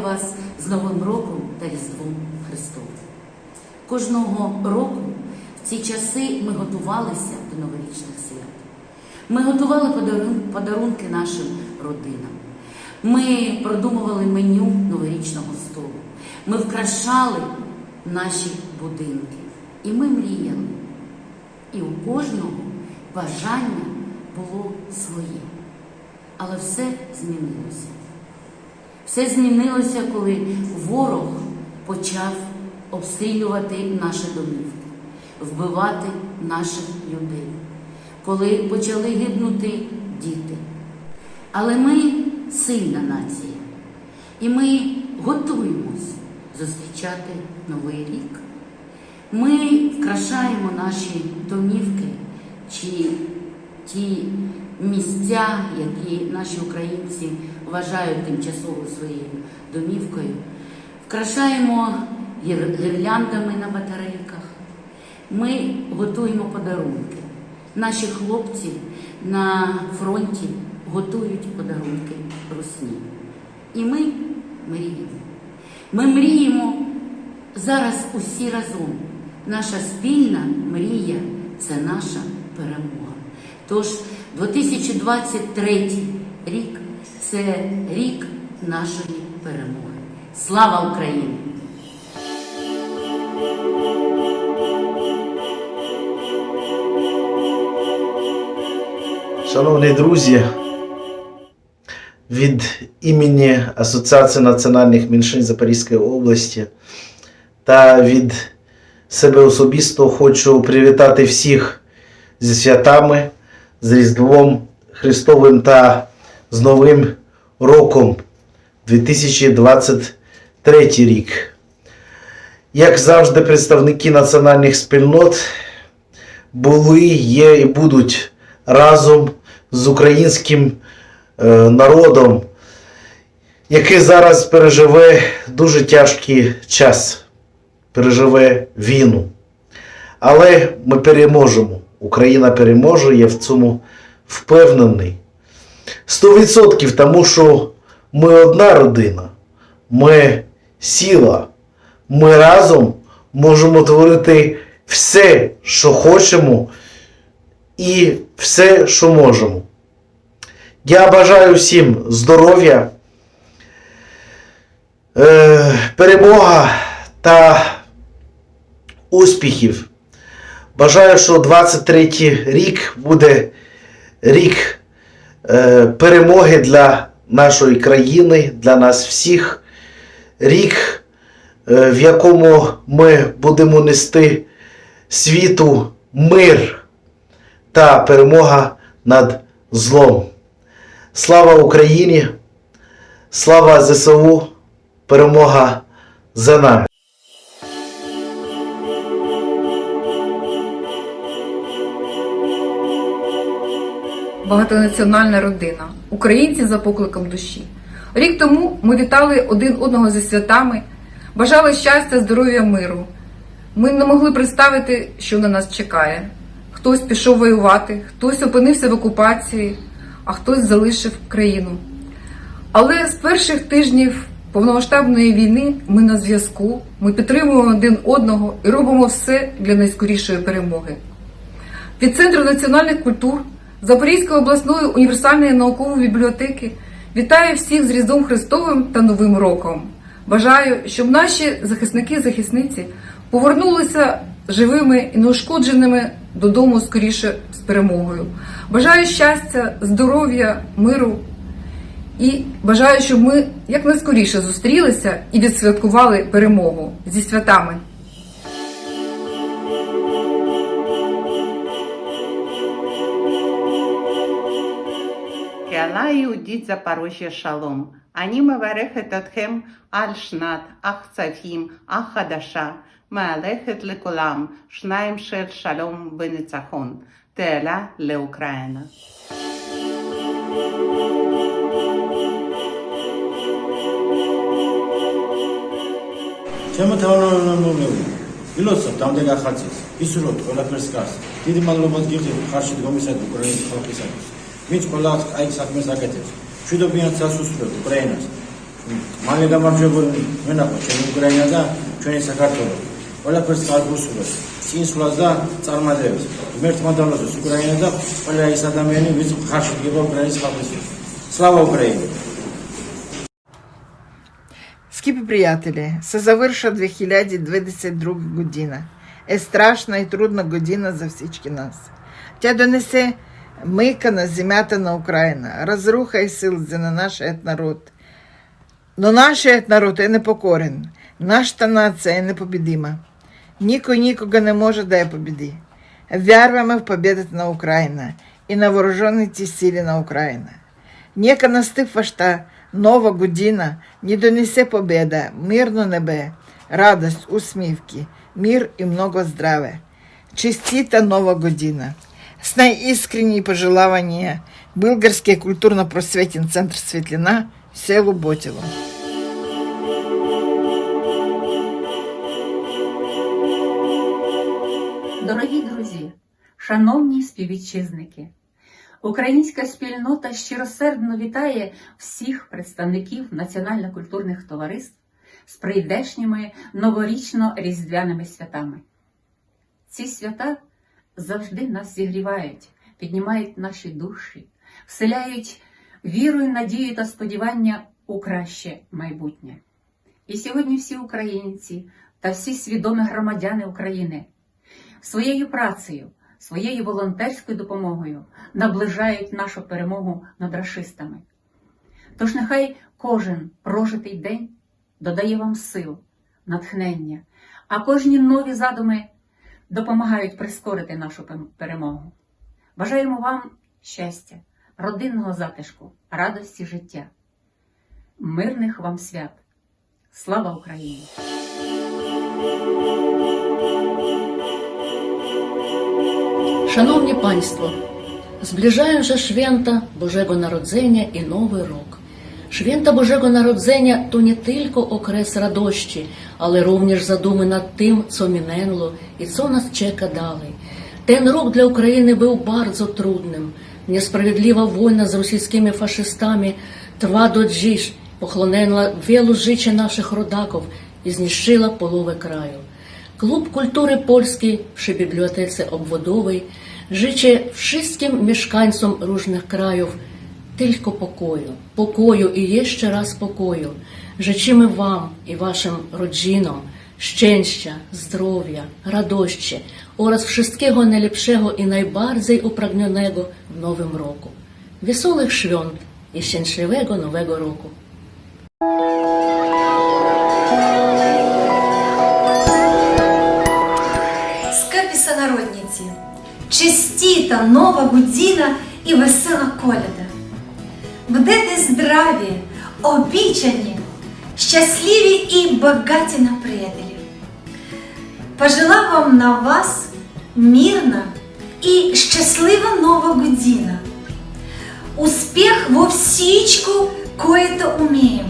вас з Новим роком та Різдвом Христовим. Кожного року в ці часи ми готувалися до новорічних свят. Ми готували подарунки нашим родинам. Ми продумували меню новорічного столу. Ми вкрашали наші будинки. І ми мріяли. І у кожного бажання було своє. Але все змінилося. Все змінилося, коли ворог почав обстрілювати наші домівки, вбивати наших людей, коли почали гибнути діти. Але ми сильна нація, і ми готуємось зустрічати новий рік. Ми вкрашаємо наші домівки чи ті місця, які наші українці вважають тимчасово своєю домівкою. Вкрашаємо гірляндами на батарейках. Ми готуємо подарунки. Наші хлопці на фронті готують подарунки русні. І ми мріємо. Ми мріємо зараз усі разом. Наша спільна мрія це наша перемога. Тож 2023 рік це рік нашої перемоги. Слава Україні! Шановні друзі, від імені Асоціації національних меншин Запорізької області та від себе особисто хочу привітати всіх зі святами, з Різдвом Христовим та з Новим роком 2023 рік. Як завжди, представники національних спільнот були, є і будуть разом з українським е, народом, який зараз переживе дуже тяжкий час, переживе війну. Але ми переможемо. Україна переможе, я в цьому впевнений. 100% тому що ми одна родина, ми сила, ми разом можемо творити все, що хочемо, і все, що можемо. Я бажаю всім здоров'я, е, перемога та успіхів. Бажаю, що 23 рік буде рік перемоги для нашої країни, для нас всіх. Рік, е, в якому ми будемо нести світу мир та перемога над злом. Слава Україні! Слава ЗСУ! Перемога за нами! Багатонаціональна родина, українці за покликом душі. Рік тому ми вітали один одного зі святами, бажали щастя, здоров'я, миру. Ми не могли представити, що на нас чекає. Хтось пішов воювати, хтось опинився в окупації, а хтось залишив країну. Але з перших тижнів повномасштабної війни ми на зв'язку, ми підтримуємо один одного і робимо все для найскорішої перемоги. Від Центру національних культур Запорізької обласної універсальної наукової бібліотеки вітаю всіх з Різдвом Христовим та Новим роком. Бажаю, щоб наші захисники і захисниці повернулися живими і неушкодженими додому скоріше з перемогою. Бажаю щастя, здоров'я, миру і бажаю, щоб ми якнайскоріше зустрілися і відсвяткували перемогу зі святами. Ялаю Запорожье шалом. Анима варехет атхем альшнат, ахцафим, ахадаша. Маалехет лекулам, шнаем шел шалом венецахон. Теля ле Украина. ჩემო თანამემამულეო ილოცავთ ამდენ ახალცის ისურვებთ ყველაფერს გარს დიდი მადლობა გიხდით ხარში დგომისადმი უკრაინის ხალხისათვის ვინც ყველა კაი საქმეს აკეთებს მშვიდობიან სასუსტროდ უკრაინას. მალე გამარჯვებული მენახო ჩემი უკრაინა და ჩვენი საქართველო. ყველაფერს წარგუსულებს, წინსვლას და წარმატებას. ღმერთმა დალოცოს უკრაინა და ყველა ის ადამიანი, ვინც ხარში დგება უკრაინის ხალხისთვის. სლავა უკრაინი! Скіпі приятелі, се заверша 2022 година. Е страшна і трудна година за всички нас. Тя донесе мика на земята на Україна, разруха і силзи на нашият народ. Но нашият народ е непокорен, нашата нація е непобідима. Никой никога не може да я победи. Вярваме в победата на Украина и на вооружените сили на Украина. Нека настъпваща нова година ни донесе победа, мирно небе, радост, усмивки, мир и много здраве. Честита нова година! С наискренние пожелания Българския культурно-просветен центр Светлина, село Ботило. Дорогі друзі, шановні співвітчизники, українська спільнота щиросердно вітає всіх представників національно-культурних товариств з прийдешніми новорічно-різдвяними святами. Ці свята завжди нас зігрівають, піднімають наші душі, вселяють віру, надію та сподівання у краще майбутнє. І сьогодні всі українці та всі свідомі громадяни України своєю працею, своєю волонтерською допомогою наближають нашу перемогу над расистами. Тож нехай кожен прожитий день додає вам сил, натхнення, а кожні нові задуми допомагають прискорити нашу перемогу. Бажаємо вам щастя, родинного затишку, радості життя, мирних вам свят. Слава Україні! Szanowni Państwo, zbliżają się święta Bożego Narodzenia i Nowy Rok. Co nas czeka dalej. Ten rok dla Ukrainy był bardzo trudnym. Niesprawiedliwa wojna z rosyjskimi faszystami trwa do dziś, pochłonęła wielu życia naszych rodaków i zniszczyła połowę kraju. Klub Kultury Polskiej przy Bibliotece Obwodowej życzy wszystkim mieszkańcom różnych krajów pokoju, pokoju i jeszcze raz pokoju. Życzymy Wam i Waszym rodzinom szczęścia, zdrowia, radości oraz wszystkiego najlepszego i najbardziej upragnionego w nowym roku. Wesołych świąt i szczęśliwego nowego roku! Скепі сонародниці, чистіта нова година і весела коляда. Будете здраві, обічані, щасливі і богаті на приятелів. Пожила вам на вас мирна і щаслива нова година. Успех во всічку, кое-то умеем.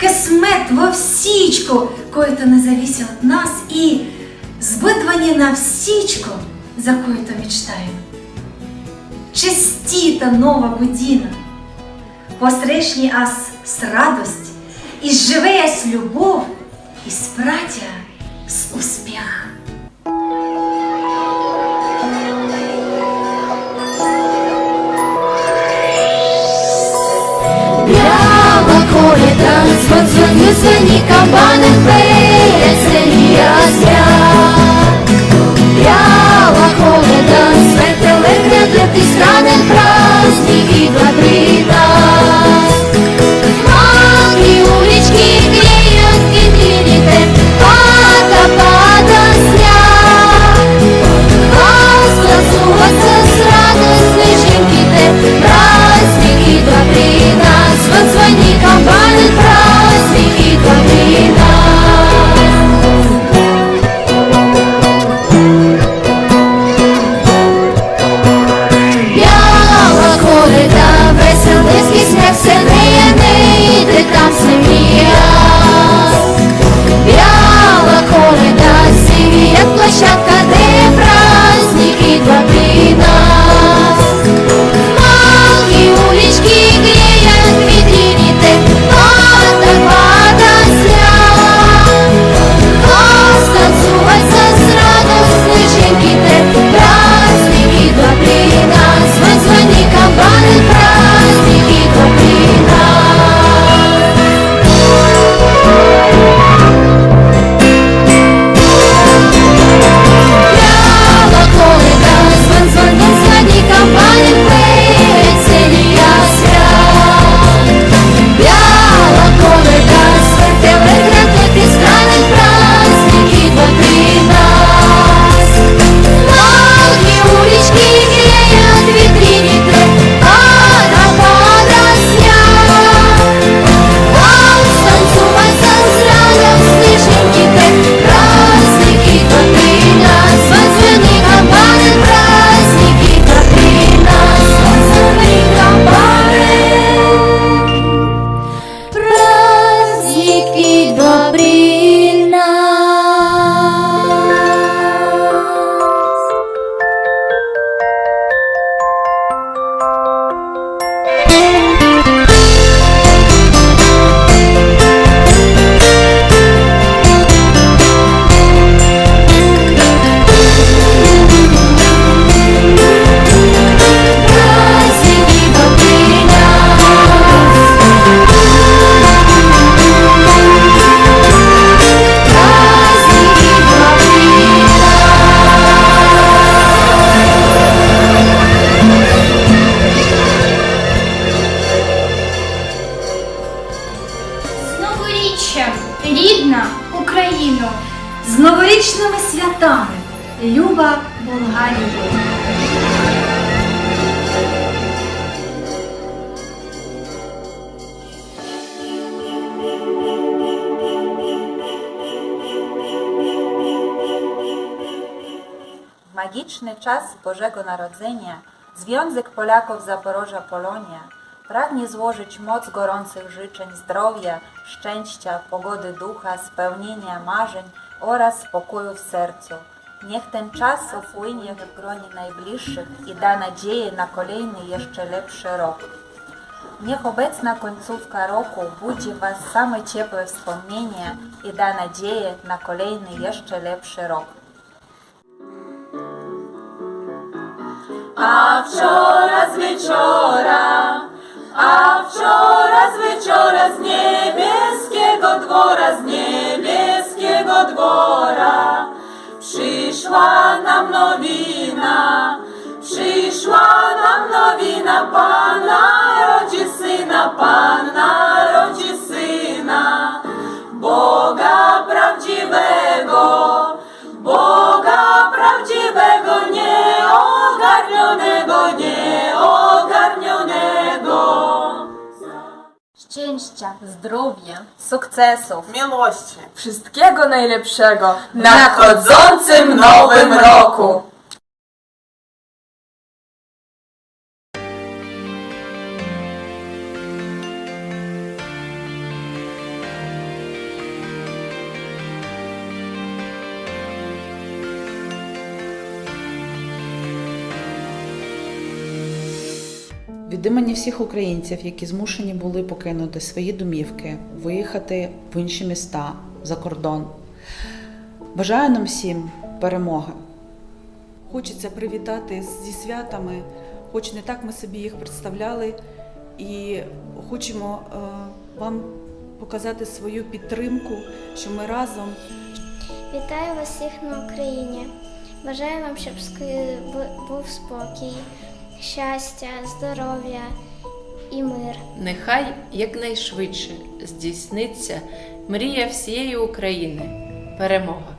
Космет во всічку, кое-то не зависит от нас и збитвані на всічку, за кое-то мечтаем. Честита нова година, посрешні ас с радость, і живе с любов, і спратя с успех. Biała kobieta, zwodzony syni kabanem Weselija свят. Magiczny czas Bożego Narodzenia Związek Polaków Zaporoża Polonia pragnie złożyć moc gorących życzeń zdrowia, szczęścia, pogody ducha, spełnienia marzeń oraz spokoju w sercu. Niech ten czas upłynie w gronie najbliższych i da nadzieję na kolejny jeszcze lepszy rok. Niech obecna końcówka roku budzi Was same ciepłe wspomnienia i da nadzieję na kolejny jeszcze lepszy rok. A wczoraj z wieczora, a wczoraj z wieczora z niebieskiego dwora, z niebieskiego dwora przyszła nam nowina, przyszła nam nowina, Pana rodzi syna, Pana rodzi syna, Boga Szczęścia, zdrowia, sukcesów, Miłości. wszystkiego najlepszego W nadchodzącym nowym roku. Від імені всіх українців, які змушені були покинути свої домівки, виїхати в інші міста за кордон. Бажаю нам всім перемоги. Хочеться привітати зі святами, хоч не так ми собі їх представляли, і хочемо е, вам показати свою підтримку, що ми разом Вітаю вас всіх на Україні. Бажаю вам, щоб був спокій, щастя, здоров'я і мир. Нехай якнайшвидше здійсниться мрія всієї України перемога.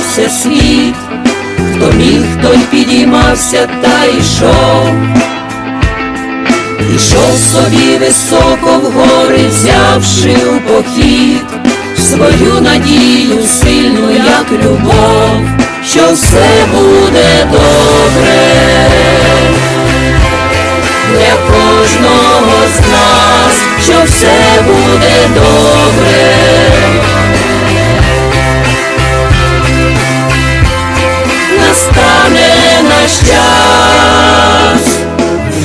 Все світ, хто міг, той підіймався та йшов. Ішов собі високо в гори, взявши у похід свою надію сильну, як любов, що все буде добре для кожного з нас, що все буде добре. Наш час.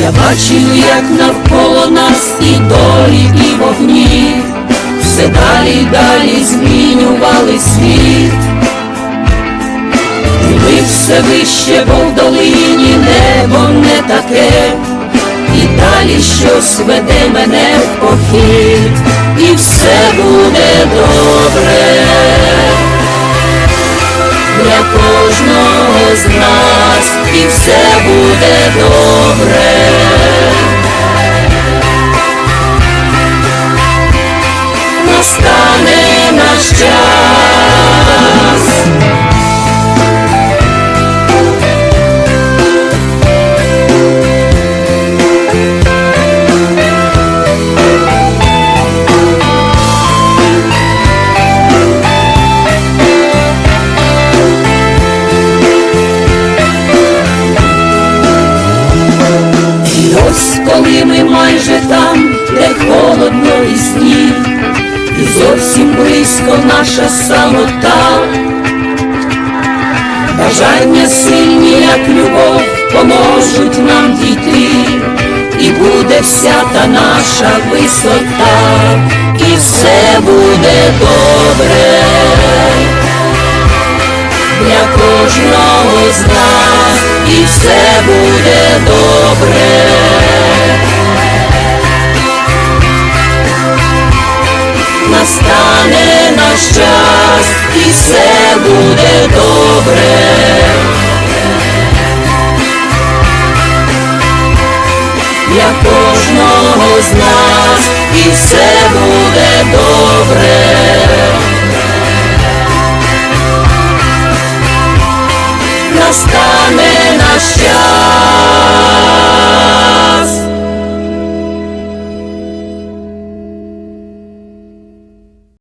Я бачив, як навколо нас і долі, і вогні, все далі далі змінювали світ. І ми все вище, бо в долині небо не таке, і далі щось веде мене в похід, і все буде добре для кожного з нас, і все буде добре. Настане наш час. Там, де холодно і сніг, і зовсім близько наша самота, бажання сильні, як любов, поможуть нам дійти, і буде вся та наша висота, і все буде добре. Для кожного з нас, і все буде добре. все буде добре. Для кожного з нас і все буде добре. Настане наш час.